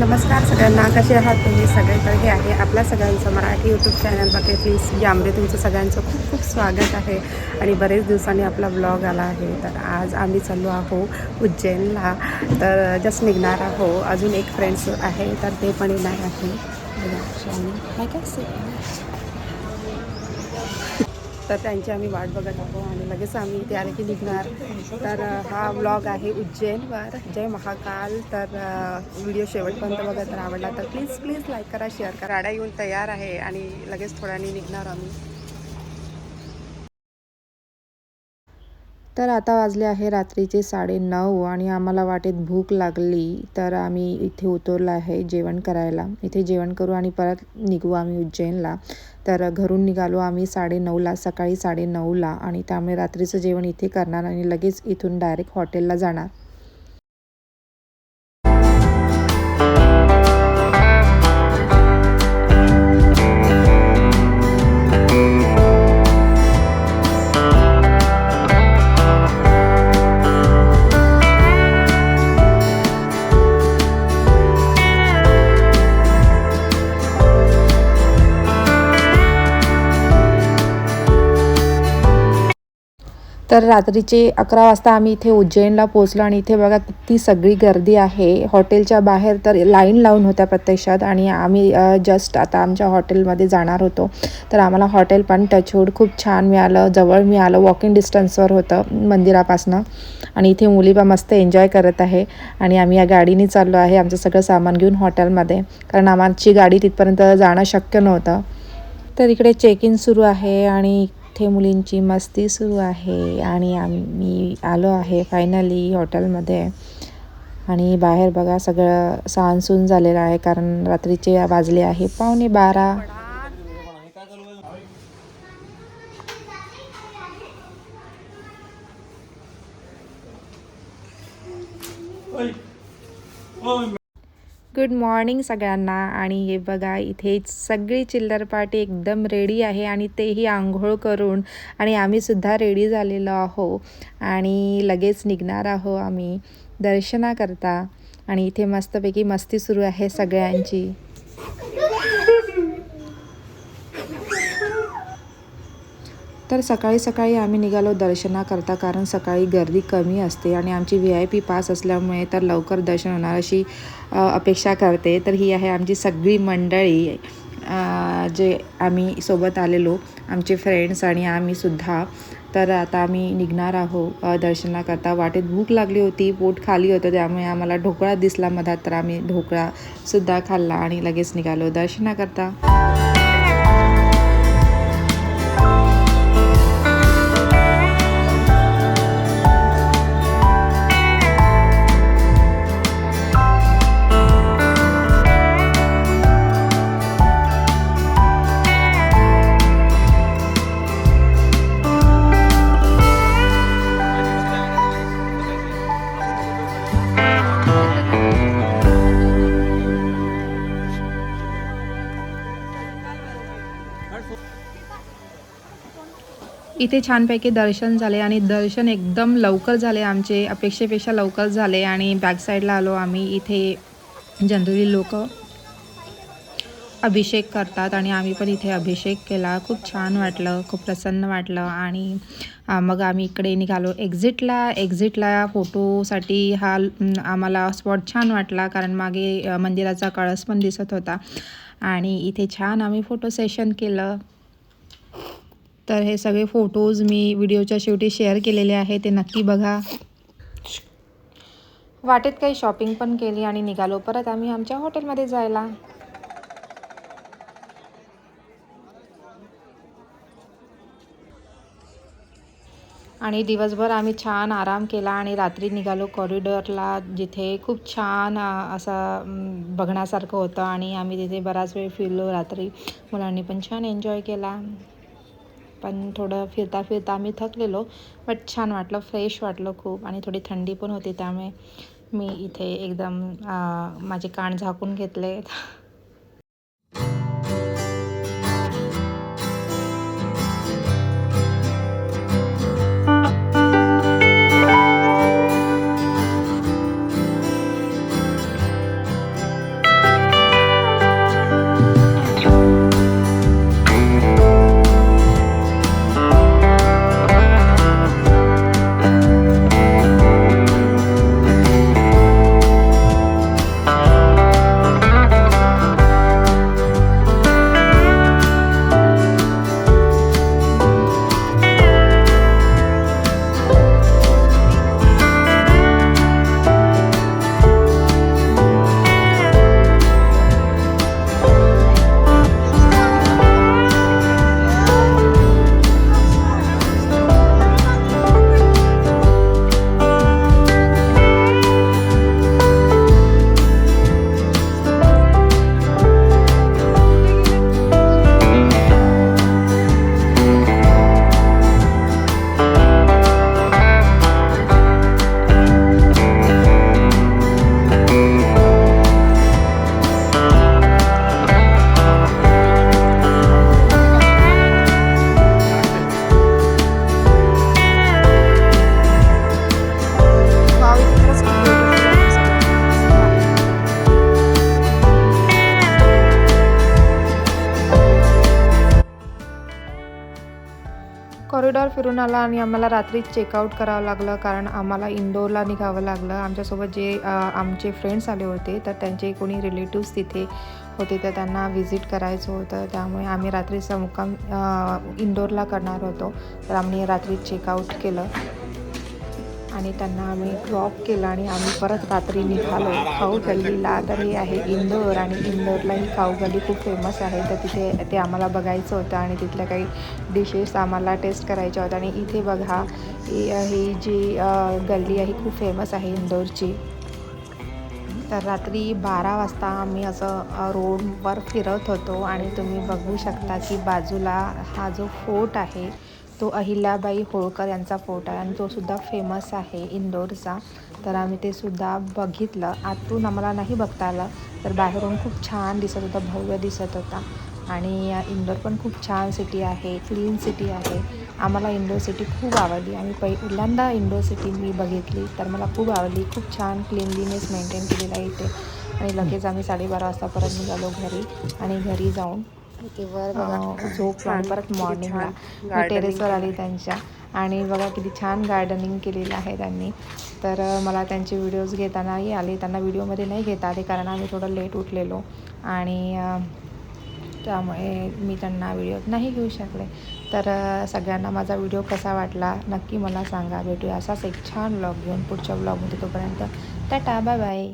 नमस्कार सगळ्यांना कसे आहात तुम्ही? सगळे हे आहे आपल्या सगळ्यांचं मराठी यूट्यूब चॅनल प्लीज यामध्ये तुमचं सगळ्यांचं खूप खूप स्वागत आहे. आणि बरेच दिवसांनी आपला ब्लॉग आला आहे. तर आज आम्ही चाललो आहो उज्जैनला. तर जस्ट निघणार आहो अजून एक फ्रेंड्स आहे तर ते पण येणार आहे काय काय तर त्यांची आम्ही वाट बघत आहो आणि लगेच आम्ही इथे आले की निघणार. तर हा ब्लॉग आहे उज्जैनवर. जय महाकाल. तर व्हिडिओ शेवटपर्यंत बघत तर आवडला तर प्लीज प्लीज लाईक करा शेअर करा. गाड्या येऊन तयार आहे आणि लगेच थोड्याने निघणार आम्ही. तर आता वाजले आहे रात्रीचे साडेनऊ आणि आम्हाला वाटेत भूक लागली तर आम्ही इथे उतरलो आहे जेवण करायला. इथे जेवण करू आणि परत निघू आम्ही उज्जैनला. तर घरून निघालो आम्ही साडेनऊला सकाळी साडेनऊला आणि त्यामुळे रात्रीचं जेवण इथे करणार आणि लगेच इथून डायरेक्ट हॉटेलला जाणार. तर रात्रीचे अकरा वाजता आम्ही इथे उज्जैनला पोहोचलो आणि इथे बघा किती सगळी गर्दी आहे. हॉटेलच्या बाहेर तर लाईन लावून होत्या प्रत्यक्षात आणि आम्ही जस्ट आता आमच्या हॉटेलमध्ये जाणार होतो. तर आम्हाला हॉटेल पण टचवूड खूप छान मिळालं जवळ मिळालं वॉकिंग डिस्टन्सवर होतं मंदिरापासनं. आणि इथे मुली पण मस्त एन्जॉय करत आहे आणि आम्ही या गाडीने चाललो आहे आमचं सगळं सामान घेऊन हॉटेलमध्ये. कारण आमची गाडी तिथपर्यंत जाणं शक्य नव्हतं. तर इकडे चेक इन सुरू आहे आणि इथे मुलींची मस्ती सुरू आहे आणि आम्ही आलो आहे फायनली हॉटेलमध्ये आणि बाहेर बघा सगळं सानसून झालेलं आहे कारण रात्रीचे वाजले आहे पावणे बारा. गुड मॉर्निंग सगळ्यांना. आणि हे बघा इथे सगळी चिल्लर पार्टी एकदम रेडी आहे आणि तेही आंघोळ करून आणि आम्ही सुद्धा रेडी झालेलो आहो आणि लगेच निघणार आहो आम्ही. दर्शनाकरता. आणि इथे मस्तपैकी मस्ती सुरू आहे सगळ्यांची. तर सकाळी सकाळी आम्ही निघालो दर्शनाकरता कारण सकाळी गर्दी कमी असते आणि आमची व्ही आय पी पास असल्यामुळे तर लवकर दर्शन होणार अशी अपेक्षा करते. तर ही आहे आमची सगळी मंडळी जे आम्ही सोबत आलेलो आमचे फ्रेंड्स आणि आम्हीसुद्धा तर आता आम्ही निघणार आहो दर्शनाकरता. वाटेत भूक लागली होती पोट खाली होतं त्यामुळे आम्हाला ढोकळा दिसला मधात. तर आम्ही ढोकळासुद्धा खाल्ला आणि लगेच निघालो दर्शनाकरता. इथे छानपैकी दर्शन झाले आणि दर्शन एकदम लवकर झाले. आमचे अपेक्षेपेक्षा लवकर झाले आणि बॅक साईडला आलो. आम्ही इथे जनरली लोक अभिषेक करतात आणि आम्ही पण इथे अभिषेक केला. खूप छान वाटलं खूप प्रसन्न वाटलं आणि मग आम्ही इकडे निघालो. एक्झिटला एक्झिटला फोटोसाठी हा आम्हाला स्पॉट छान वाटला कारण मागे मंदिराचा कळस पण दिसत होता. आणि इथे छान आम्ही फोटो सेशन केलं. तर हे सगळे फोटोज मी व्हिडिओच्या शेवटी शेअर केलेले आहे ते नक्की बघा. वाटेत काही शॉपिंग पण केली आणि निघालो. परत आम्ही आमच्या हॉटेलमध्ये जायला. आणि दिवसभर आम्ही छान आराम केला आणि रात्री निघालो कॉरिडॉरला जिथे खूप छान असा बघण्यासारखं होतं. आणि आम्ही तिथे बराच वेळ फिरलो. रात्री मुलांनी पण छान एन्जॉय केला. पण थोडं फिरता फिरता आम्ही थकलेलो बट छान वाटलं फ्रेश वाटलं खूप आणि थोडी थंडी पण होती त्यामुळे मी इथे एकदम माझे कान झाकून घेतले फिरून आला आणि आम्हाला रात्री चेकआउट करावं लागलं कारण आम्हाला इंदोरला निघावं लागलं. आमच्यासोबत जे आमचे फ्रेंड्स आले होते तर त्यांचे कोणी रिलेटिव्स तिथे होते तर त्यांना व्हिजिट करायचं होतं. त्यामुळे आम्ही रात्रीचा मुक्काम इंदोरला करणार होतो. तर आम्ही रात्री चेकआउट केलं. आणि त्यांना आम्ही ड्रॉप केलं आणि आम्ही परत रात्री निघालो. खाऊ गल्लीला तर हे आहे इंदोर आणि इंदोरला ही खाऊ गल्ली खूप फेमस आहे. तर तिथे ते आम्हाला बघायचं होतं आणि तिथल्या काही डिशेस आम्हाला टेस्ट करायच्या होत्या. आणि इथे बघा ही जी गल्ली आहे खूप फेमस आहे इंदोरची. तर रात्री बारा वाजता आम्ही असं रोडवर फिरत होतो आणि तुम्ही बघू शकता की बाजूला हा जो फोर्ट आहे तो अहिल्याबाई होळकर यांचा फोर्ट आहे आणि तो सुद्धा फेमस आहे इंदोरचा. तर आम्ही ते सुद्धा बघितलं. आतून आम्हाला नाही बघता आलं तर बाहेरून खूप छान दिसत होता भव्य दिसत होता. आणि इंदोर पण खूप छान सिटी आहे क्लीन सिटी आहे. आम्हाला इंडोर सिटी खूप आवडली. आणि पहिल्यांदा इंडोर सिटी मी बघितली तर मला खूप आवडली. खूप छान क्लिनलीनेस मेंटेन केलेलं आहे इथे. आणि लगेच आम्ही साडेबारा वाजता परत निघालो घरी आणि घरी जाऊन अं, झोपलो आणि परत मॉर्निंगला मी टेरेसवर आली त्यांच्या. आणि बघा किती छान गार्डनिंग केलेलं आहे त्यांनी. तर मला त्यांचे व्हिडिओज घेतानाही आले. त्यांना व्हिडिओमध्ये नाही घेता आले कारण आम्ही थोडं लेट उठलेलो. आणि त्यामुळे मी त्यांना व्हिडिओत नाही घेऊ शकले. तर सगळ्यांना माझा व्हिडिओ कसा वाटला नक्की मला सांगा. भेटूया असाच एक छान व्लॉग घेऊन पुढच्या व्लॉगमध्ये तोपर्यंत. Tata bye bye